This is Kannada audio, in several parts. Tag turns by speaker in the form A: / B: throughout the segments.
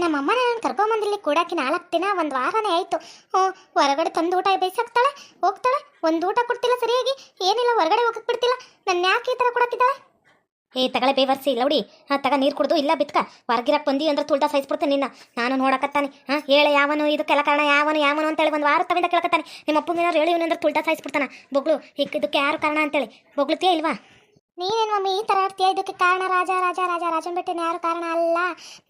A: ನಮ್ಮಮ್ಮ ನಾನು ಕರ್ಕೊಂಬಂದಿಲ್ಲಿ ಕೂಡಾಕಿ ನಾಲ್ಕು ದಿನ, ಒಂದು ವಾರನೇ ಆಯ್ತು. ಹೊರಗಡೆ ತಂದು ಊಟ ಬೇಯಿಸಾಕ್ತಾಳೆ, ಹೋಗ್ತಾಳೆ, ಒಂದು ಊಟ ಕೊಡ್ತಿಲ್ಲ ಸರಿಯಾಗಿ, ಏನಿಲ್ಲ, ಹೊರಗಡೆ ಹೋಗಕ್ಕೆ ಬಿಡ್ತಿಲ್ಲ. ನನ್ನ ಯಾಕೆ ಈ ತರ ಕೊಡಕ್ಕಿದ್ದಾಳೆ? ಏ, ತಗಳೆ ಬೇವರ್ಸಿ ಹುಡಿ ಹಾಂ, ತಗ ನೀರು ಕುಡ್ದು, ಇಲ್ಲ ಬಿತ್ಕ. ಹೊರಗಿರಕ್ಕೆ ಬಂದಿ ಅಂದ್ರೆ ತುಲ್ಟಾ ಸಾಯಿಸ್ಬಿಡ್ತೇನೆ ನಿನ್ನ. ನಾನು ನೋಡಕತ್ತಾನೆ. ಹಾ, ಹೇಳ, ಯಾವನು ಇದಕ್ಕೆಲ್ಲ ಕಾರಣ ಯಾವನು ಯಾವನು ಅಂತೇಳಿ ಒಂದು ವಾರ ತವಿಂದ ಕೇಳಕತ್ತಾನೆ. ನಿಮ್ಮ ಅಪ್ಪಂಗೆ ಏನಾರು ಹೇಳಿ ಅಂದ್ರೆ ತುಲ್ಟಾ ಸಾಯಿಸ್ಬಿಡ್ತಾನ. ಬೊಗ್ಳು, ಇದಕ್ಕೆ ಯಾರು ಕಾರಣ ಅಂತೇಳಿ. ಬೊಗ್ಳುತ್ತೀಯ ಇಲ್ವಾ? ನೀನೇನು ಮಮ್ಮಿ ಈ ಥರ ಆಡ್ತೀಯ? ಇದಕ್ಕೆ ಕಾರಣ ರಾಜ ರಾಜ ರಾಜ. ರಾಜನ್ ಬಿಟ್ಟಿನ ಯಾರು ಕಾರಣ ಅಲ್ಲ.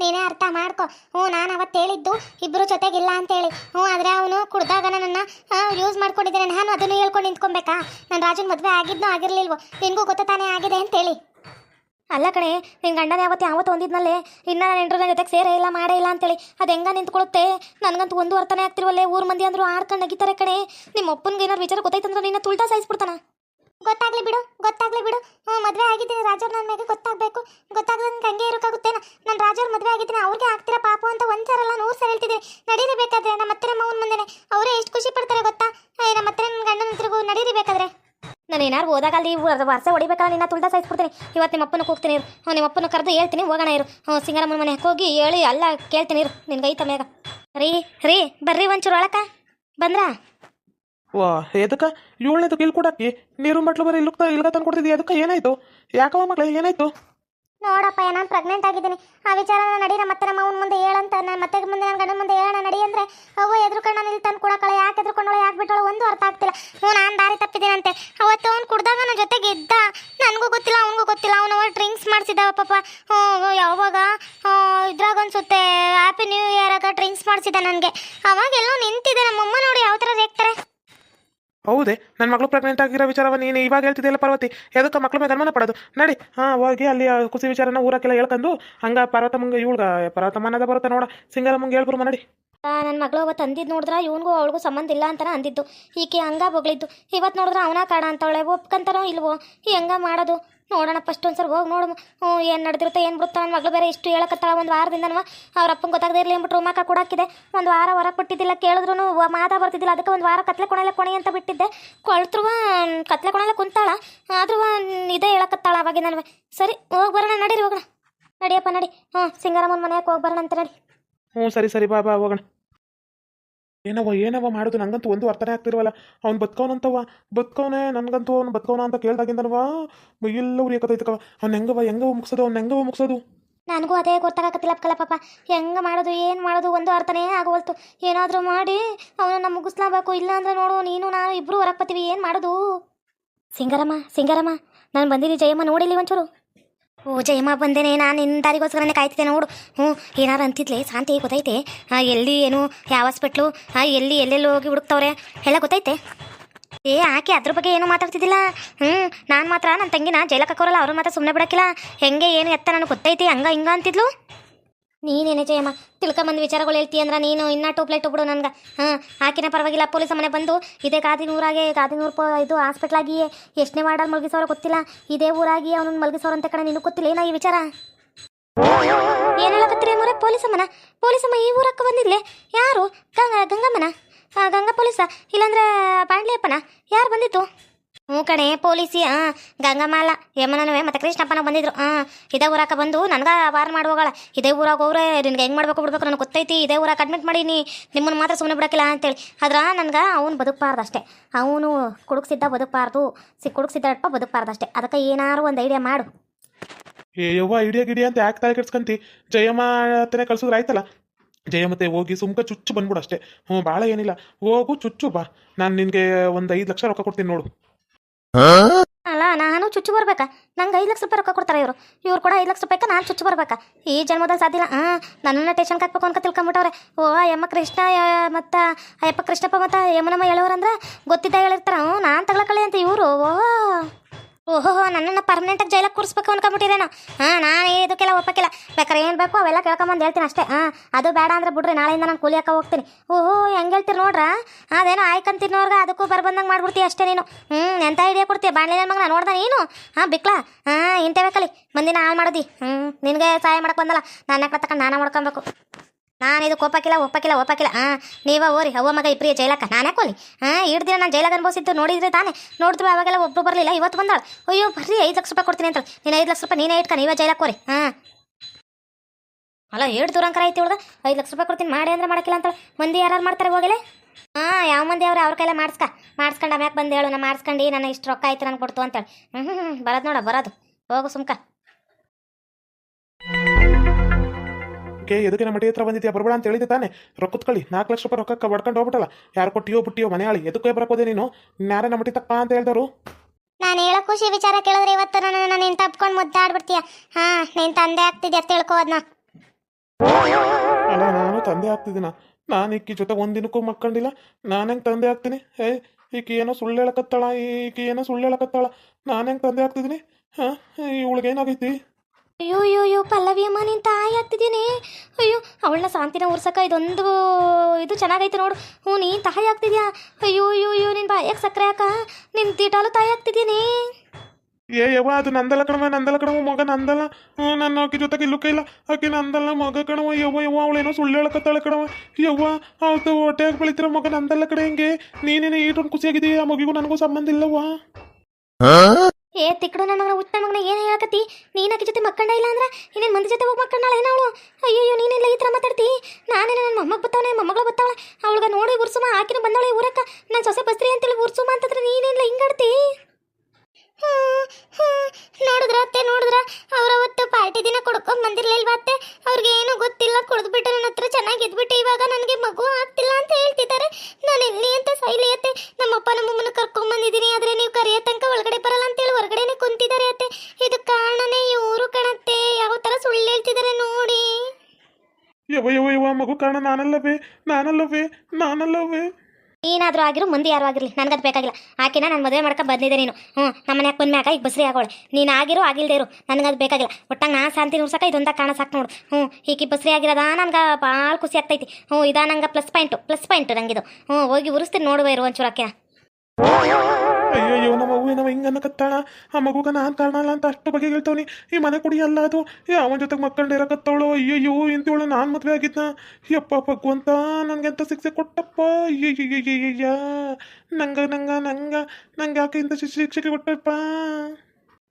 A: ನೀನೇ ಅರ್ಥ ಮಾಡ್ಕೊ. ಹ್ಞೂ, ನಾನು ಅವತ್ತು ಹೇಳಿದ್ದು ಇಬ್ಬರು ಜೊತೆಗಿಲ್ಲ ಅಂತೇಳಿ ಹ್ಞೂ, ಆದರೆ ಅವನು ಕುಡ್ದಾಗ ನನ್ನನ್ನು ಯೂಸ್ ಮಾಡ್ಕೊಂಡಿದ್ದೇನೆ. ನಾನು ಅದನ್ನು ಹೇಳ್ಕೊಂಡು ನಿಂತ್ಕೊಬೇಕಾ? ನಾನು ರಾಜನ ಮದುವೆ ಆಗಿದ್ನೋ ಆಗಿರಲಿಲ್ವೋ? ನಿನಗೂ ಗೊತ್ತ ತಾನೇ ಆಗಿದೆ ಅಂತೇಳಿ ಅಲ್ಲ ಕಣೆ ನಿನ್ನ ಗಂಡನ ಯಾವತ್ತು ಯಾವತ್ತು ಒಂದಿದ್ನಲ್ಲೇ ಇನ್ನ ನೆಂಟ್ರ ಜೊತೆಗೆ ಸೇರೇ ಇಲ್ಲ, ಮಾಡೇ ಇಲ್ಲ ಅಂತೇಳಿ ಅದು ಹೆಂಗ ನಿಂತ್ಕೊಳ್ಳುತ್ತೆ? ನನಗಂತೂ ಒಂದು ಅರ್ಥನೇ ಆಗ್ತಿಲ್ವಲ್ಲೇ? ಊರು ಮಂದಿ ಅಂದ್ರು ಆಡ್ಕೊಂಡು ನಗಿತಾರೆ ಕಣೆ. ನಿಮ್ಮ ಅಪ್ಪನಿಗೆ ಏನಾರು ವಿಚಾರ ಗೊತ್ತಾಯ್ತಂದ್ರೆ ನಿನ್ನ ತುಳ್ತಾ ಆಗಿದ್ದೀನಿ ರಾಜವ್ರ ನನ್ನ ಮೇಲೆ ಗೊತ್ತಾಗಬೇಕು. ಗೊತ್ತಾಗದಂಗೆ ಹಂಗೆ ಇರೋಕ್ಕಾಗುತ್ತೇನ. ನಾನು ರಾಜವ್ರ ಮದುವೆ ಆಗಿದ್ದೀನಿ ಅವ್ರಿಗೆ ಆಗ್ತೀರಾ ಪಾಪ ಅಂತ ಒಂದು ಸಲ ನೂರು ಸಲ ಹೇಳ್ತಿದ್ದೀನಿ ನಡೀರಿ ಬೇಕಾದ್ರೆ ನಮ್ಮ ಹತ್ತಿರ ಮೌನ್ ಮುಂದೆನೆ. ಅವರೇ ಎಷ್ಟು ಖುಷಿ ಪಡ್ತಾರೆ ಗೊತ್ತಾ? ನಮ್ಮ ಹತ್ತಿರ ನನ್ನ ಗಂಡನ ಹತ್ರಗೂ ನಡೀರಿ ಬೇಕಾದ್ರೆ ನಾನು ಏನಾರು ಹೋದಾಗ ಅಲ್ಲಿ ವರ್ಷ ಹೊಡಿಬೇಕಲ್ಲ ನಿನ್ನ ತುಳ್ದ ಸಾಯಿಸ್ಬಿಡ್ತೀನಿ. ಇವತ್ತು ನಿಮ್ಮ ಅಪ್ಪನ ಹೋಗ್ತೀನಿ ಇರು. ಹ್ಞೂ ನಿಮ್ಮ ಅಪ್ಪನ ಕರೆದು ಹೇಳ್ತೀನಿ ಹೋಗೋಣ ಇರು. ಹ್ಞೂ ಸಿಂಗರಮ್ಮನ ಮನೆ ಹೋಗಿ ಹೇಳಿ ಎಲ್ಲ ಕೇಳ್ತೀನಿ ಇರು ನಿನ್ಗೆ ಐತ ಮೇಗ ರೀ ರೀ ಬರ್ರಿ ಒಂಚೂರು ಒಳಕ. ಬಂದ್ರಾ?
B: ವಾ ಎದಕ್ಕ? ಕೊಡಕ್ಕೆ ನೀರು ಮಟ್ಲು ಬರೀ ಇಲ್ಲಕ್ಕ ಇಲ್ಗ ತಂದು ಕೊಡ್ತಿದ್ದಿ ಅದಕ್ಕೆ ಏನಾಯ್ತು? ಯಾಕವ ಮಗಳೇ ಏನಾಯ್ತು?
A: ನೋಡಪ್ಪ ನಾನು ಪ್ರೆಗ್ನೆಂಟ್ ಆಗಿದ್ದೀನಿ. ಆ ವಿಚಾರನ ನಡಿ ನಮ್ಮ ಮತ್ತೆ ನಮ್ಮ ಮುಂದೆ ಹೇಳಂತ, ನಾನು ಮತ್ತೆ ಮುಂದೆ
B: ಹೌದೇ ನನ್ನ ಮಗಳು ಪ್ರೆಗ್ನೆಂಟ್ ಆಗಿರೋ ವಿಚಾರವ ನೀನು ಇವಾಗ ಹೇಳ್ತಿದ್ದೆಲ್ಲ ಪಾರ್ವತಿ? ಎದಕ್ಕೆ ಮಕ್ಳ ಮೇಲೆ ಅನುಮಾನ ಪಡೋದು? ನಡಿ, ಹಾಂ, ಹೋಗಿ ಅಲ್ಲಿ ಕುಸಿ ವಿಚಾರನ ಊರಕ್ಕೆಲ್ಲ ಹೇಳ್ಕೊಂಡು ಹಂಗ ಪಾರ್ವತಮ್ಮಂಗೆ ಇವಳ್ಗ ಮನದ ಬರುತ್ತೆ ನೋಡ ಸಿಂಗರಮ್ಮಂಗೆ ಹೇಳ್ಬರು ನಡಿ
A: ನನ್ನ ಮಗಳು ಅವತ್ತು ಅಂದಿದ್ದು ನೋಡಿದ್ರೆ ಇವನಿಗೂ ಅವಳಿಗೂ ಸಂಬಂಧ ಇಲ್ಲ ಅಂತಾನೆ ಅಂದಿದ್ದು. ಈಕೆ ಹಂಗ ಬೊಗಳಿದ್ದು ಇವತ್ತು ನೋಡಿದ್ರೆ ಅವನ ಕಾಡ ಅಂತವಳೆ ಒಪ್ಕಂತಾರೋ ಇಲ್ವೋ? ಈ ಹಂಗ ಮಾಡೋದು? ನೋಡೋಣ ಫಸ್ಟ್ ಒಂದ್ಸರಿ ಹೋಗಿ ನೋಡು. ಹ್ಞೂ, ಏನು ನಡೆದಿರುತ್ತೆ, ಏನು ಬಿಡುತ್ತಾ ಮಗಳು ಬೇರೆ ಇಷ್ಟು ಹೇಳಕತ್ತಾಳ. ಒಂದು ವಾರದಿಂದನವ ಅವ್ರ ಅಪ್ಪನ ಗೊತ್ತಾಗದೇ ಇರಲಿ ಅಂದ್ಬಿಟ್ಟು ರೂಮಾಕ ಕೊಡಾಕಿದೆ. ಒಂದು ವಾರ ಹೊರಗೆ ಬಿಟ್ಟಿದ್ದಿಲ್ಲ ಕೇಳಿದ್ರು ಮಾತಾ ಬರ್ತಿದ್ದಿಲ್ಲ. ಅದಕ್ಕೆ ಒಂದು ವಾರ ಕತ್ಲೆ ಕೊಣಲೆ ಕೊಣೆ ಅಂತ ಬಿಟ್ಟಿದ್ದೆ. ಕೊಳ್ತ್ರುವ ಕತ್ಲೆ ಕೊಣಲೆ ಕುಂತಾಳ. ಆದ್ರೂ ಇದೇ ಹೇಳಕತ್ತಾಳ ಅವಾಗ ಸರಿ, ಹೋಗಿ ಬರೋಣ, ನಡೀರಿ ಹೋಗೋಣ. ನಡಿಯಪ್ಪ, ನಡಿ. ಹ್ಞೂ, ಸಿಂಗಾರಮ್ಮನ ಮನೆಗೆ ಹೋಗಿ ಬರೋಣ ಅಂತ ನಡಿ.
B: ಹ್ಞೂ, ಸರಿ ಸರಿ, ಬಾ ಬಾ, ಹೋಗೋಣ. ಏನವ ಏನವ ಮಾಡೋದು? ನಂಗಂತೂ ಒಂದು ಅರ್ಥನೇ ಆಗ್ತಿರವಲ್ಲ. ಅವ್ನು ಬದುಕವನಂತವ ಬದುಕವನೆ ನನಗಂತೂ ಅವ್ನು ಬದುಕವನ ಅಂತ ಕೇಳ್ದಾಗಿಂದನವ ಎಲ್ಲ ಉರಿಯಕತ್ತೈತಕವ ಅವ್ನು ಹೆಂಗವ ಹೆಂಗವ ಮುಗಿಸೋದು? ಅವ್ನು ಹೆಂಗವ ಮುಗಿಸೋದು?
A: ನನಗೂ ಅದೇ ಗೊತ್ತಾಗಕತ್ತಿಲ್ಲ ಪಾಪ. ಹೆಂಗೆ ಮಾಡೋದು, ಏನು ಮಾಡೋದು ಒಂದು ಅರ್ಥನೇ ಆಗೋಲ್ತು ಏನಾದರೂ ಮಾಡಿ ಅವನನ್ನು ಮುಗಿಸ್ಲಾಬೇಕು. ಇಲ್ಲ ನೋಡು, ನೀನು, ನಾನು ಇಬ್ಬರು ಹೊರಗೆ ಬತ್ತೀವಿ ಏನು ಮಾಡೋದು? ಸಿಂಗರಮ್ಮ ಸಿಂಗರಮ್ಮ. ನಾನು ಬಂದಿದ್ದೀನಿ ಜಯಮ್ಮ ನೋಡಿಲಿ ಒಂಚೂರು? ಓ ಜಯಮ್ಮ ಬಂದೇನೆ, ನಾನು ನಿನ್ನ ದಾರಿಗೋಸ್ಕರನೇ ಕಾಯ್ತಿದ್ದೆ ನೋಡು. ಹ್ಞೂ, ಏನಾರು ಅಂತಿದ್ಲೆ, ಶಾಂತಿ ಗೊತ್ತೈತೆ. ಹಾಂ ಎಲ್ಲಿ ಏನು, ಯಾವ ಹಾಸ್ಪಿಟ್ಲು ಹಾಂ ಎಲ್ಲಿ, ಎಲ್ಲೆಲ್ಲಿ ಹೋಗಿ ಹುಡುಕ್ತವ್ರೆ, ಎಲ್ಲ ಗೊತ್ತೈತೆ. ಏ, ಆಕೆ ಅದ್ರ ಬಗ್ಗೆ ಏನು ಮಾತಾಡ್ತಿದ್ದಿಲ್ಲ. ಹ್ಞೂ, ನಾನು ಮಾತ್ರ ನನ್ನ ತಂಗಿನ ಜೈಲಕ್ಕೆ ಹಾಕೋರಲ್ಲ ಅವ್ರು ಮಾತ್ರ ಸುಮ್ಮನೆ ಬಿಡಕ್ಕಿಲ್ಲ. ಹೆಂಗೆ, ಏನು ಎತ್ತ ನನಗೆ ಗೊತ್ತೈತಿ, ಹಂಗ, ಹಿಂಗ ಅಂತಿದ್ಲು. ನೀನೇನೆ ಜಯಮ್ಮ ತಿಳ್ಕೊಂಬಂದು ವಿಚಾರಗಳು ಹೇಳ್ತಿ ಅಂದ್ರೆ ನೀನು ಇನ್ನ ಟೂ ಪ್ಲೇಟ್ ಬಿಡು ನನ್ಗೆ. ಹಾಂ, ಹಾಕಿನ ಪರವಾಗಿಲ್ಲ, ಪೊಲೀಸ್ ಮನೆ ಬಂದು. ಇದೇ ಗಾದಿನೂರಾಗೆ ಗಾದಿನೂರು ಪ ಇದು ಹಾಸ್ಪಿಟ್ಲಾಗಿ ಎಷ್ಟನೇ ವಾರ್ಡಲ್ಲಿ ಮಲಗಿಸೋರು ಗೊತ್ತಿಲ್ಲ. ಇದೇ ಊರಾಗಿ ಅವನನ್ನು ಮಲಗಿಸೋರು ಅಂತ ಕಡೆ ನಿನಗೆ ಗೊತ್ತಿಲ್ಲ ಏನೋ ಈ ವಿಚಾರ? ಏನು ಮೂರೇ ಪೊಲೀಸಮ್ಮನ ಪೊಲೀಸಮ್ಮ ಈ ಊರಕ್ಕೆ ಬಂದಿದ್ಲೆ? ಯಾರು? ಗಂಗಾ, ಗಂಗಮ್ಮನ? ಗಂಗಾ ಪೊಲೀಸ? ಇಲ್ಲಾಂದ್ರೆ ಪಾಂಡ್ಲಿಯಪ್ಪನ? ಯಾರು ಬಂದಿತ್ತು ಹ್ಞೂ ಕಣೆ, ಪೊಲೀಸಿ ಹಾಂ ಗಂಗಮಾಲ ಯಮನವೇ ಮತ್ತೆ ಕೃಷ್ಣಪ್ಪನ ಬಂದಿದ್ರು. ಹಾಂ ಇದೇ ಊರಾಕ ಬಂದು ನನಗೆ ವಾರ ಮಾಡುವಾಗಳ ಇದೇ ಊರಾಗ ಹೋಗ್ರೆ ನಿನ್ಗೆ ಹೆಂಗೆ ಮಾಡ್ಬೇಕು ಬಿಡ್ಬೇಕು ನನಗೆ ಗೊತ್ತೈತಿ. ಇದೇ ಊರಾಗ ಅಡ್ಮಿಟ್ ಮಾಡೀನಿ ನಿಮ್ಮನ್ನು ಮಾತ್ರ ಸುಮ್ಮನೆ ಬಿಡಕ್ಕಿಲ್ಲ ಅಂತೇಳಿ. ಆದ್ರೆ ನನ್ಗೆ ಅವ್ನು ಬದುಕಬಾರ್ದು ಅಷ್ಟೇ ಅವನು ಕುಡುಕ್ಸಿದ್ದ ಬದುಕಬಾರ್ದು, ಸಿ ಕುಡುಕ್ಸಿದ್ದ ಅಟ್ಪ ಬದುಕಬಾರ್ದು ಅಷ್ಟೇ ಅದಕ್ಕೆ ಏನಾರು ಒಂದು ಐಡಿಯಾ ಮಾಡು.
B: ಏ, ಯವ್ವ ಹಿಡಿಯ ಗಿಡಿಯ ಅಂತ ಯಾಕೆ ತಲೆ ಕೆಡ್ಸ್ಕಂತಿ? ಜಯಮ್ಮ ಹತ್ತನೇ ಕಳ್ಸಿದ್ರೆ ಆಯ್ತಲ್ಲ? ಜಯಮ್ಮತೆ ಹೋಗಿ ಸುಮ್ಕ ಚುಚ್ಚು ಬಂದ್ಬಿಡು ಅಷ್ಟೇ. ಹ್ಞೂ ಭಾಳ ಏನಿಲ್ಲ. ಹೋಗು, ಚುಚ್ಚು ಬಾ. ನಾನು ನಿನಗೆ ಒಂದು ಐದು ಲಕ್ಷ ರೊಕ್ಕ ಕೊಡ್ತೀನಿ ನೋಡು.
A: ಅಲ್ಲ, ನಾನು ಚುಚ್ಚು ಬರ್ಬೇಕಾ. ನಂಗೆ ಐದು ಲಕ್ಷ ರೂಪಾಯಿ ರೊಕ್ಕ ಕೊಡ್ತಾರೆ ಇವರು. ಇವ್ರು ಕೂಡ ಐದು ಲಕ್ಷ ರೂಪಾಯಿಗೆ ನಾನು ಚುಚ್ಚು ಬರ್ಬೇಕಾ. ಈ ಜನ್ಮದಲ್ಲಿ ಸಾಧ್ಯ ಇಲ್ಲ. ಹಾಂ ನನ್ನನ್ನು ಟೇಷನ್ಗೆ ಹಾಕ್ಬೇಕು ಅಂತ ತಿಳ್ಕೊಂಬಿಟ್ಟವ್ರೆ. ಓ ಯಮ್ಮ ಕೃಷ್ಣ ಮತ್ತ ಅಯ್ಯಪ್ಪ ಕೃಷ್ಣಪ್ಪ ಮತ್ತ ಯಮನಮ್ಮ ಹೇಳೋರಂದ್ರೆ ಗೊತ್ತಿದ್ದ ಹೇಳಿರ್ತಾರ. ಹ್ಞೂ, ನಾನು ತಗೊಳಕಳಿ ಅಂತ ಇವರು. ಓ ಓಹೋ ನನ್ನನ್ನು ಪರ್ಮನೆಂಟಾಗಿ ಜೈಲಾಗಿ ಕೂರಿಸ್ಬೇಕು ಅನ್ಕೊಂಬಿಟ್ಟಿರೇನೋ ಹಾಂ, ನಾನು ಇದಕ್ಕೆಲ್ಲ ಒಪ್ಪಕ್ಕಿಲ್ಲ. ಬೇಕಾದ್ರೆ ಏನು ಬೇಕು ಅವೆಲ್ಲ ಕೇಳ್ಕೊಂಬಂದು ಹೇಳ್ತೀನಿ ಅಷ್ಟೇ. ಹಾಂ, ಅದು ಬೇಡ ಅಂದ್ರೆ ಬಿಡ್ರಿ, ನಾಳೆಯಿಂದ ನಾನು ಕೂಲಿ ಹಾಕ ಹೋಗ್ತೀನಿ. ಓಹೋ, ಹೆಂಗೆ ಹೇಳ್ತೀರಿ ನೋಡ್ರಿ? ಅದೇನೋ ಆಯ್ಕಂತಿನೋರ್ಗ ಅದಕ್ಕೂ ಬರ್ಬಂದಂಗೆ ಮಾಡ್ಬಿಡ್ತೀಯ ಅಷ್ಟೇ ನೀನು. ಹ್ಞೂ ಎಂಥ ಐಡಿಯಾ ಕೊಡ್ತೀಯ? ಬಾಣ್ಲಿ ನನ್ನ ಮಗನ ನೋಡ್ದ ನೀನು? ಹಾಂ, ಬಿಕ್ಲಾ. ಹಾಂ ಇಂಥ ಬೇಕಲ್ಲಿ. ಮಂದಿನ ಹಾಳು ಮಾಡೋದಿ. ಹ್ಞೂ ನಿನಗೆ ಸಹಾಯ ಮಾಡಕ್ಕೆ ಬಂದಲ್ಲ. ನಾನು ಕಡೆ ನಾನು ನಾನೇ ಮಾಡ್ಕೊಬೇಕು? ನಾನು ಇದು ಕೋಪಕ್ಕಿಲ್ಲ, ಒಪ್ಪಕ್ಕಿಲ್ಲ ಒಪ್ಪಕ್ಕಿಲ್ಲ. ಹಾಂ ನೀವ ಓರಿ ಅವ್ವ ಮಗ ಇಬ್ರಿಗೆ ಜೈಲಕ್ಕ, ನಾನು ಯಾಕೋಲಿ ಹಾಂ ಇಡ್ ದಿನ ನಾನು ಜೈಲಾಗ ಅನ್ಭವಿಸಿದ್ದು ನೋಡಿದ್ರೆ ತಾನೇ. ನೋಡಿದ್ರು ಅವಾಗೆಲ್ಲ ಒಬ್ರು ಬರಲಿಲ್ಲ, ಇವತ್ತು ಬಂದಾಳ. ಅಯ್ಯೋ, ಬರ್ರಿ, ಐದು ಲಕ್ಷ ರೂಪಾಯಿ ಕೊಡ್ತೀನಿ ಅಂತ ನೀನು ಐದು ಲಕ್ಷ ರೂಪಾಯಿ ನೀನೇ ಇಟ್ಕ, ನೀವೇ ಜೈಲಕ್ಕೆ ಹೋರಿ. ಹಾಂ ಅಲ್ಲ, ಏಳು ದೂರಂಕರ ಐತಿ ಹುಡುಗ ಐದು ಲಕ್ಷ ರೂಪಾಯಿ ಕೊಡ್ತೀನಿ, ಮಾಡಿ ಅಂದ್ರೆ ಮಾಡಕ್ಕಿಲ್ಲ ಅಂತ ಮಂದಿ ಯಾರು ಮಾಡ್ತಾರೆ ಹೋಗಲೇ? ಹಾಂ ಯಾವ ಮಂದಿ ಅವ್ರು ಅವ್ರ ಕೈಲೇ ಮಾಡಿಸ್ಕ. ಮಾಡ್ಸ್ಕೊಂಡು ಆಮ್ಯಾಕೆ ಬಂದು ಹೇಳು, ನಾ ಮಾಡಿಸ್ಕೊಂಡು ನನಗೆ ಇಷ್ಟು ರೊಕ್ಕ ಆಯ್ತು ನಾನು ಕೊಡ್ತು ಅಂತೇಳಿ. ಹ್ಞೂ ಹ್ಞೂ ಬರೋದು ನೋಡ, ಬರೋದು. ಹೋಗು ಸುಮ್ಕ.
B: ಕೆ ಎದಕ್ಕೆ ನಮ್ಮ ಹತ್ರ ಬಂದಿದ್ಯಾ? ಬರಬೇಡ ಅಂತ ಹೇಳಿದ್ದೆ ತಾನೆ. ರೊಕ್ಕ ಕಳಿ ನಾಲ್ಕು ಲಕ್ಷ ರೂಪಾಯಿ ರೊಕ್ಕಕ್ಕೆ ಬಡ್ಕೊಂಡು ಹೋಗ್ಬಿಟ್ಟಲ್ಲ. ಯಾರು ಕೊಟ್ಟಿಯೋ ಬಿಟ್ಟಿಯೋ ಮನೆ ಆಳಿ ಎದಕ್ಕೆ ಬರಕೋದೆ ನೀನು? ಯಾರ ನಮ್ಮ ತಪ್ಪ ಅಂತ ಹೇಳ್ದರು
A: ನಾನು ಹೇಳೋ ಖುಷಿ ವಿಚಾರ ಕೇಳಿದ್ರೆ ಇವತ್ತು ನನ್ನ ನೀನು ತಪ್ಕೊಂಡು ಮುದ್ದಾಡ್ಬಿಡ್ತೀಯ? ಹಾ ನೀನು ತಂದೆ ಆಗ್ತಿದ್ಯಾ ತಿಳ್ಕೋ ಅದನ್ನ
B: ಅಲ್ಲ ನಾನು ತಂದೆ ಆಗ್ತಿದ್ದೀನ? ನಾನು ಈಕಿ ಜೊತೆ ಒಂದಿನಕ್ಕೂ ಮಕ್ಕಂಡಿಲ್ಲ. ನಾನು ಹೆಂಗೆ ತಂದೆ ಆಗ್ತೀನಿ? ಏ ಈಕಿ ಏನೋ ಸುಳ್ಳು ಹೇಳಕತ್ತಾಳ? ಈಕಿ ಏನೋ ಸುಳ್ಳು ಹೇಳಕತ್ತಾಳ. ನಾನು ಹೆಂಗೆ ತಂದೆ ಆಗ್ತಿದ್ದೀನಿ? ಹಾಂ ಇವಳಿಗೇನಾಗೈತಿ
A: ಅಯ್ಯೋ ಅಯ್ಯೋ ಅಯ್ಯೋ ಪಲ್ಲವಿ ಅಮ್ಮ ನೀನು ತಾಯಿ ಆಗ್ತಿದ್ದೀನಿ ಅಯ್ಯೋ ಅವಳನ್ನ ಶಾಂತಿನ ಉರ್ಸಕ ಇದೊಂದು ಇದು ಚೆನ್ನಾಗೈತೆ ನೋಡು. ಹ್ಞೂ ನೀನು ತಾಯಿ ಆಗ್ತಿದ್ಯಾ? ಅಯ್ಯೋ ಅಯ್ಯೋ ಅಯ್ಯೋ ನಿನ್ನ ಬಾಯಾಗ ಸಕ್ಕರೆ ಹಾಕ. ನಿನ್ ತೀಟಾಲು ತಾಯಿ ಆಗ್ತಿದ್ದೀನಿ
B: ಏ ಯವ್ವ ಅದು ನಂದಲ್ಲ ಕಣವ ನಂದಲ್ಲ ಕಣವ ಮಗ ನಂದಲ್ಲ ಹ್ಞೂ ನನ್ನ ಆಕಿ ಜೊತೆಗೆ ಇಲ್ಲೂ ಕೈಲ. ಆಕಿ ನಂದಲ್ಲ ಮಗ ಕಣವ ಯವ್ವ ಯವ್ವ ಅವಳೇನೋ ಸುಳ್ಳು ಹೇಳಕತ್ತಾಳೆ ಕಣವ ಯವ್ವ ಅವತ್ತು ಹೊಟ್ಟೆಯಾಗಿ ಬೆಳಿತಿರೋ ಮಗ ನಂದಲ್ಲ ಕಡೆ ಹೆಂಗೆ? ನೀನೇನೆ ಈಟೊಂದು ಖುಷಿಯಾಗಿದೆಯಾ ಆ ಮಗಿಗೂ ನನಗೂ ಸಂಬಂಧ ಇಲ್ಲವ್ವ.
A: ಏ, ತಿಕ್ಕಡು, ನನ್ನ ಮಗನ ಉತ್ತಮ ಮಗನ ಏನು ಹೇಳಕತ್ತಿ? ನೀನು ಆಕೆ ಜೊತೆ ಮಕ್ಕಂಡ ಇಲ್ಲ ಅಂದ್ರೆ ಇನ್ನೇನು ಮಂದಿ ಜೊತೆ ಹೋಗಿ ಮಕ್ಕಂಡಾಳ ಏನವಳು ಅಯ್ಯೋ ನೀನೆಲ್ಲ ಈ ಥರ ಮಾತಾಡ್ತಿ? ನಾನೇನು ನನ್ನ ಮೊಮ್ಮಗ ಬತ್ತಾವನೆ, ಮೊಮ್ಮಗಳು ಬತ್ತಾವಳೆ. ಅವಳಿಗೆ ನೋಡಿ ಗುರ್ಸುಮ, ಆಕಿನ ಬಂದವಳೆ ಊರಕ್ಕ. ನಾನು ಸೊಸೆ ಬಸ್ರಿ ಅಂತೇಳಿ ಉರ್ಸುಮ ಅಂತಂದ್ರೆ ನೀನೆಲ್ಲ ಹಿಂಗಾಡ್ತಿ ನೋಡಿದ್ರ ಅತ್ತೆ ನೋಡಿದ್ರ ಅವ್ರ ಅವತ್ತು ಪಾರ್ಟಿ ದಿನ ಕೊಡ್ಕೊಂಡ್ ಬಂದಿರ್ಲಿಲ್ವ ಅತ್ತೆ ಅವ್ರಿಗೆ ಏನು ಗೊತ್ತಿಲ್ಲ ಕುಡಿದ್ಬಿಟ್ಟು ನನ್ನ ಹತ್ರ ಚೆನ್ನಾಗಿ ಇದ್ಬಿಟ್ಟು ಇವಾಗ ನನಗೆ ಮಗು ಆಗ್ತಿಲ್ಲ ಅಂತ ಹೇಳ್ತಿದ್ದಾರೆ. ನಾನು ಎಲ್ಲಿ ಅಂತ ಸೈಲಿ ಅತ್ತೆ. ನಮ್ಮಪ್ಪ ನಮ್ಮಮ್ಮನ ಕರ್ಕೊಂಡ್ ಬಂದಿದ್ದೀನಿ. ಆದ್ರೆ ನೀವು ಕರೆಯೋ ತನಕ ಒಳಗಡೆ ಬರಲ್ಲ ಅಂತ ಹೇಳಿ ಹೊರಗಡೆನೆ ಕುಂತಿದ್ದಾರೆ ಅತ್ತೆ. ಇದು ಕಾರಣನೇ ಇವರು ಕಣತ್ತೆ. ಯಾವ ತರ ಸುಳ್ಳು ಹೇಳ್ತಿದ್ದಾರೆ ನೋಡಿ.
B: ಯವ ಯವ ಯವ ಮಗು ಕಾರಣ ನಾನಲ್ಲವೇ? ನಾನಲ್ಲವೇ? ನಾನಲ್ಲವೇ?
A: ನೀನಾದ್ರೂ ಆಗಿರು, ಮಂದಿ ಯಾರು ಆಗಿರಲಿ. ನನಗದು ಬೇಕಾಗಿಲ್ಲ. ಆಕೆನ ನಾನು ಮದುವೆ ಮಾಡ್ಕೊಂಡು ಬಂದಿದ್ದೆ ನೀನು. ಹ್ಞೂ ನಮ್ಮ ಮನ್ಯಾಗ ಮ್ಯಾಕ ಈಗ ಬಸ್ರಿ ಆಗೋಳೆ. ನೀನು ಆಗಿರೋ, ಆಗಿಲ್ದೇ ಇರು. ನನಗದು ಬೇಕಾಗಿಲ್ಲ. ಒಟ್ಟಾಗ ನಾ ಶಾಂತಿ ಉರ್ಸಕ ಇದೊಂದ ಕಾರಣ ಸಾಕು ನೋಡು. ಹ್ಞೂ ಈಕಿ ಬಸ್ರಿ ಆಗಿರೋದ ನನಗೆ ಭಾಳ ಖುಷಿ ಆಗ್ತೈತಿ. ಹ್ಞೂ ಇದಾ ನಂಗೆ ಪ್ಲಸ್ ಪಾಯಿಂಟು ಪ್ಲಸ್ ಪಾಯಿಂಟ್ ನಂಗಿದು. ಹ್ಞೂ ಹೋಗಿ ಉರಿಸ್ತೀನಿ ನೋಡುವ ಇರು ಒಂಚೂರು ಆಕೆ.
B: ಅಯ್ಯಯ್ಯೋ, ನಮ್ಮ ಅವ್ವ ನಮ್ಮ ಹಿಂಗೆ ಅನ್ನಕತ್ತಾಳ ಆ ಮಗುಗ ನಾನು ಕಾರಣ ಅಂತ ಅಷ್ಟು ಬಗ್ಗೆ ಹೇಳ್ತವನಿ. ಈ ಮನೆ ಕುಡಿ ಅಲ್ಲ ಅದು. ಏ, ಅವನ ಜೊತೆಗೆ ಮಕ್ಕಂಡಿರಕತ್ತವಳು ಅಯ್ಯಯ್ಯೋ ಇಂತಿವಳು ನಾನು ಮದುವೆ ಆಗಿದ್ನ. ಯಪ್ಪ, ಭಗವಂತ, ನನಗೆಂತ ಶಿಕ್ಷೆ ಕೊಟ್ಟಪ್ಪ. ಅಯ್ಯಯ್ಯಯ್ಯಯ್ಯ ನಂಗ ನಂಗ ನಂಗ, ನಂಗೆ ಯಾಕೆ ಇಂಥ ಶಿಕ್ಷೆಗೆ ಶಿಕ್ಷೆ ಕೊಟ್ಟಪ್ಪ?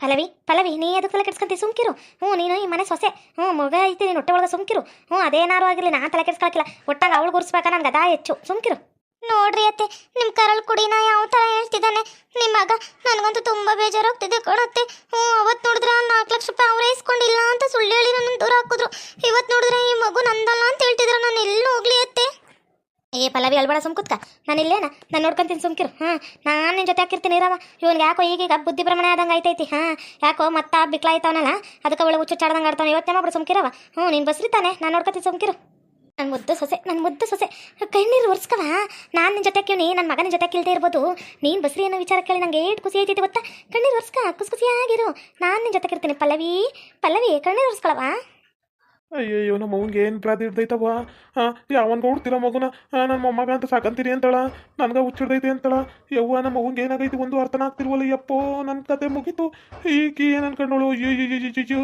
A: ಪಲವಿ ಪಲವಿ ನೀ ಅದಕ್ಕೆಲ್ಲ ಕೆಡ್ಸ್ಕೊಂತಿ? ಸುಮ್ಕಿರು. ಹ್ಞೂ, ನೀನು ಈ ಮನೆ ಸೊಸೆ. ಹ್ಞೂ ಮಗ ಐತಿ ನೀನು ಹೊಟ್ಟೆ ಒಳಗೆ ಸುಮ್ಕಿರು. ಹ್ಞೂ, ಅದೇನಾರು ಆಗಿರಲಿ, ನಾನು ತಲೆ ಕೆಡ್ಸ್ಕೊಳಕಿಲ್ಲ ಒಟ್ಟಾಗ ಅವಳು ಗುರ್ಸ್ಬೇಕಾ ನನಗೆ ಅದಾ ಹೆಚ್ಚು. ಸುಮ್ಕಿರು. ನೋಡ್ರಿ ಅತ್ತೆ ನಿಮ್ಮ ಕರಳ್ ಕುಡಿನ ಯಾವ ತರ ಹೇಳ್ತಿದ್ದಾನೆ? ನಿಮ್ಮ ಮಗ ನನಗಂತೂ ತುಂಬ ಬೇಜಾರಾಗ್ತಿದೆ ಕಣತ್ತೆ. ಹ್ಞೂ ಅವತ್ತು ನೋಡಿದ್ರೆ ನಾಲ್ಕು ಲಕ್ಷ ರೂಪಾಯಿ ಅವರೇ ಇಸ್ಕೊಂಡಿಲ್ಲ ಅಂತ ಸುಳ್ಳು ಹೇಳಿ ನನ್ನ ದೂರ ಹಾಕಿದ್ರು. ಇವತ್ತು ನೋಡಿದ್ರೆ ಈ ಮಗು ನಂದಲ್ಲ ಅಂತ ಹೇಳ್ತಿದ್ರು. ನಾನು ಎಲ್ಲಿ ಹೋಗ್ಲಿ ಅತ್ತೆ? ಏ ಪಲ್ಲವಿ ಅಲ್ಬೇಡ ಸುಮ್ಕುತ್ಕ ನಾನು ಇಲ್ಲೇನ? ನಾನು ನೋಡ್ಕೊಂತೀನಿ ಸುಮ್ಕಿರು ಹಾಂ, ನಾನು ನಿನ್ನ ಜೊತೆ ಹಾಕಿರ್ತೀನಿ, ಇರವ. ಇವನ್ಗೆ ಯಾಕೋ ಈಗೀಗ ಬುದ್ಧಿ ಪ್ರಮಾಣ ಆದಂಗೆ ಆಯ್ತೈತಿ, ಹಾಂ? ಯಾಕೋ ಮತ್ತೆ ಬಿಕ್ಲಾಯ್ತಾವನಲ್ಲ? ಅದಕ್ಕೆ ಅವಳು ಹುಚ್ಚು ಚಾಡ್ದಂಗೆ ಆಡ್ತಾನೆ ಮಾಡ್ಬಿಡು ಸುಮ್ಕಿರವ ಹ್ಞೂ ನೀನು ಬಸ್ರಿತಾನೆ ನಾನು ನೋಡ್ಕೊತೀನಿ ಸುಮ್ಕಿರು ನನ್ನ ಮುದ್ದು ಸೊಸೆ ನನ್ನ ಮುದ್ದು ಸೊಸೆ. ಕಣ್ಣೀರು ಒರ್ಸ್ಕವ ನಾನು ನಿನ್ನ ಜೊತೆ ಕೇಳಿ ನನ್ನ ಮಗನ ಜೊತೆ ಕೇಳ್ದೇ ಇರ್ಬೋದು. ನೀನು ಬಸ್ರಿ ಅನ್ನೋ ವಿಚಾರ ಕೇಳಿ ನಂಗೆ ಏಟ್ ಖುಷಿ ಐತೈತಿ ಗೊತ್ತಾ? ಕಣ್ಣೀರು ಒರ್ಸ್ಕ, ಖುಷಿ ಖುಷಿಯಾಗಿರು ನಾನು ನಿನ್ನ ಜೊತೆ ಇರ್ತೀನಿ ಪಲ್ಲವಿ. ಪಲ್ಲವಿ, ಕಣ್ಣೀರು ಒರ್ಸ್ಕೊಳವ
B: ಅಯ್ಯಯ್ಯೋ, ನಮ್ಮ ಅವ್ಗೆ ಏನು ಪ್ರಾದಿ ಹಿಡ್ದೈತವ ಹಾಂ ಯಾವನ್ಗ ಮಗುನ. ನನ್ನ ಮೊಮ್ಮಗ ಅಂತ ಸಾಕಂತೀರಿ ಅಂತಳ? ನನ್ಗೆ ಹುಚ್ಚಿಡ್ದೈತೆ ಅಂತಳ? ಯವ್ವ, ನಮ್ಮ ಅವ್ಗೆ ಏನಾಗೈತಿ ಒಂದು ಅರ್ಥನ ಆಗ್ತಿರ್ವಲ್ಲ ಯಪ್ಪೋ ನನ್ನ ಕತೆ ಮುಗೀತು. ಈಗ ಏನು ಅಯ್ಯೋ ಅಯ್ಯಯ್ಯಯ್ಯಯ್ಯೋ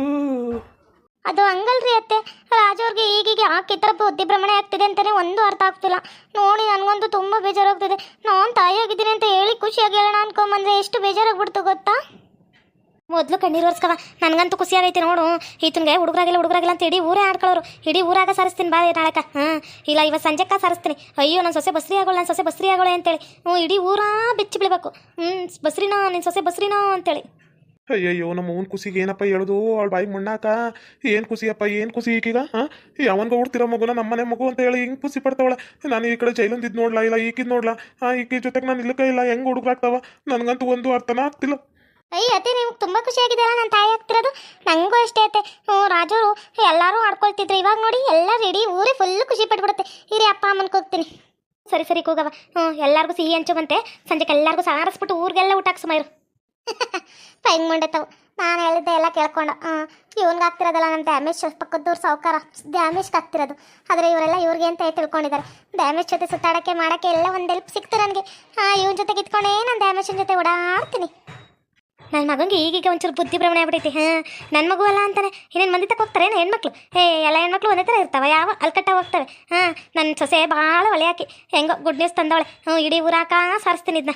A: ಅದು ಹಂಗಲ್ರಿ ಅತ್ತೆ. ರಾಜವ್ರಿಗೆ ಈಗೀಗ ಯಾಕೆ ಈ ಥರ ಬುದ್ಧಿ ಭ್ರಮಣೆ ಆಗ್ತಿದೆ ಅಂತಲೇ ಒಂದು ಅರ್ಥ ಆಗ್ತಿಲ್ಲ. ನೋಡಿ ನನಗಂತೂ ತುಂಬ ಬೇಜಾರಾಗ್ತಿದೆ. ನಾನು ತಾಯಿಯಾಗಿದ್ದೀನಿ ಅಂತ ಹೇಳಿ ಖುಷಿಯಾಗಿ ಹೇಳೋಣ ಅನ್ಕೊಂಬಂದ್ರೆ ಎಷ್ಟು ಬೇಜಾರಾಗ್ಬಿಡ್ತು ಗೊತ್ತಾ? ಮೊದಲು ಕಣ್ಣೀರು ಒರ್ಸ್ಕವ. ನನಗಂತೂ ಆಗೈತಿ ನೋಡು. ಈತನ್ಗೆ ಹುಡುಗರಾಗಿಲ್ಲ ಹುಡುಗರಾಗಿಲ್ಲ ಅಂತ ಇಡೀ ಊರೇ ಆಡ್ಕೊಳ್ಳೋರು ಇಡೀ ಊರಾಗ ಸಾರಿಸ್ತೀನಿ ಬಾ ನಾಳಕ ಹಾಂ, ಇಲ್ಲ ಇವತ್ತು ಸಂಜೆಕ್ಕ ಸಾರಿಸ್ತೀನಿ. ಅಯ್ಯೋ ನನ್ನ ಸೊಸೆ ಬಸ್ರಿ ಆಗೋಳ ನನ್ನ ಸೊಸೆ ಬಸ್ರಿ ಆಗೋಳೆ ಅಂತೇಳಿ. ಹ್ಞೂ, ಇಡೀ ಊರಾ ಬೆಚ್ಚಿ ಬಿಡಬೇಕು. ಹ್ಞೂ, ಬಸ್ರಿನೋ ನಿನ್ನ ಸೊಸೆ ಬಸ್ರಿನೋ ಅಂತೇಳಿ.
B: ಅಯ್ಯಯ್ಯೋ, ನಮ್ಮ ಅವ್ನ ಕುಸಿಗೆ ಏನಪ್ಪ ಹೇಳೋದು? ಅವಳ ಬಾಯಿ ಮಣ್ಣಾಕ? ಏನು ಖುಷಿಯಪ್ಪ ಏನು ಖುಷಿ ಈಕೀಗ ಹಾಂ? ಯಾವನ್ಗ ಹುಡ್ತಿರೋ ಮಗುನ ನಮ್ಮನೆ ಮಗು ಅಂತ ಹೇಳಿ ಹಿಂಗೆ ಖುಷಿ ಪಡ್ತಾವಳ. ನಾನು ಈ ಕಡೆ ಜೈಲೊಂದಿದ್ದು ನೋಡ್ಲಾ, ಇಲ್ಲ ಈಕಿದ್ ನೋಡ್ಲಾ? ಹಾಂ ಈಕಿ ಜೊತೆಗೆ ನಾನು ಇಲ್ಲಕ ಇಲ್ಲ, ಹೆಂಗೆ ಹುಡುಗ್ರಾಗ್ತಾವ ನನಗಂತೂ ಒಂದು ಅರ್ಥನ ಆಗ್ತಿಲ್ಲ.
A: ಅಯ್ಯ, ಅತ್ತೆ, ನಿಮ್ಗೆ ತುಂಬ ಖುಷಿ ಆಗಿದೆಯಲ್ಲ ನನ್ನ ತಾಯಿ ಆಗ್ತಿರೋದು ನಂಗೂ ಅಷ್ಟೇ ಅತ್ತೆ. ಹ್ಞೂ, ರಾಜವರು ಎಲ್ಲರೂ ಆಡ್ಕೊಳ್ತಿದ್ರು. ಇವಾಗ ನೋಡಿ ಎಲ್ಲ ರೆಡಿ, ಊರೇ ಫುಲ್ ಖುಷಿ ಪಟ್ಬಿಡುತ್ತೆ. ಇರಿ ಅಪ್ಪ, ಅಮ್ಮನ್ಗೆ ಹೋಗ್ತೀನಿ. ಸರಿ ಸರಿ ಕೂಗವ ಹ್ಞೂ, ಎಲ್ಲರಿಗೂ ಸಿಹಿ ಹಂಚುವಂತೆ. ಸಂಜೆಗೆ ಎಲ್ಲರಿಗೂ ಸಾರಿಸ್ಬಿಟ್ಟು ಊರಿಗೆಲ್ಲ ಊಟ ಹಾಕ್ಸು ಮೈರು ಹೆಂಗ್ ಮಂಡತಾವು ನಾನು ಹೇಳಿದ್ದೆ ಎಲ್ಲ ಕೇಳ್ಕೊಂಡು. ಇವ್ನಿಗೆ ಆಗ್ತಿರೋದಲ್ಲ ನನ್ನ ಡ್ಯಾಮೇಜ್ ಪಕ್ಕದವ್ರು ಸಾವುಕಾರ. ಡ್ಯಾಮೇಜ್ಗೆ ಆಗ್ತಿರೋದು. ಆದರೆ ಇವರೆಲ್ಲ ಇವ್ರಿಗೆ ಅಂತ ತಿಳ್ಕೊಂಡಿದ್ದಾರೆ. ಡ್ಯಾಮೇಜ್ ಜೊತೆ ಸುತ್ತಾಡೋಕ್ಕೆ, ಮಾಡೋಕ್ಕೆ ಎಲ್ಲ ಒಂದು ಹೆಲ್ಪ್ ಸಿಕ್ತು ನನಗೆ. ಇವನ ಜೊತೆಗೆ ಇಟ್ಕೊಂಡೇ ನಾನು ಡ್ಯಾಮೇಜಿನ ಜೊತೆ ಓಡಾಡ್ತೀನಿ. ನನ್ನ ಮಗಂಗೆ ಈಗೀಗ ಒಂಚೂರು ಬುದ್ಧಿ ಭ್ರಮಣೆ ಆಗ್ಬಿಟ್ಟೈತಿ ಹಾಂ ನನ್ನ ಮಗು ಅಲ್ಲ ಅಂತಾನೆ. ಇನ್ನೇನು ಮಂದಿ ತಕ್ಕ ಹೋಗ್ತಾರೆ? ಹೆಣ್ಮಕ್ಳು? ಏ ಎಲ್ಲ ಹೆಣ್ಮಕ್ಳು ಒಂದೇ ಥರ ಇರ್ತಾವೆ. ಯಾವ ಅಲ್ಕಟ್ಟ ಹೋಗ್ತವೆ? ಹಾಂ ನನ್ನ ಸೊಸೆ ಭಾಳ ಒಲೆ ಹಾಕಿ. ಹೆಂಗೋ, ಗುಡ್ ನ್ಯೂಸ್ ತಂದವಳೆ. ಹ್ಞೂ ಇಡೀ ಊರಾಕ ಸಾರಿಸ್ತೀನಿ ಇದನ್ನ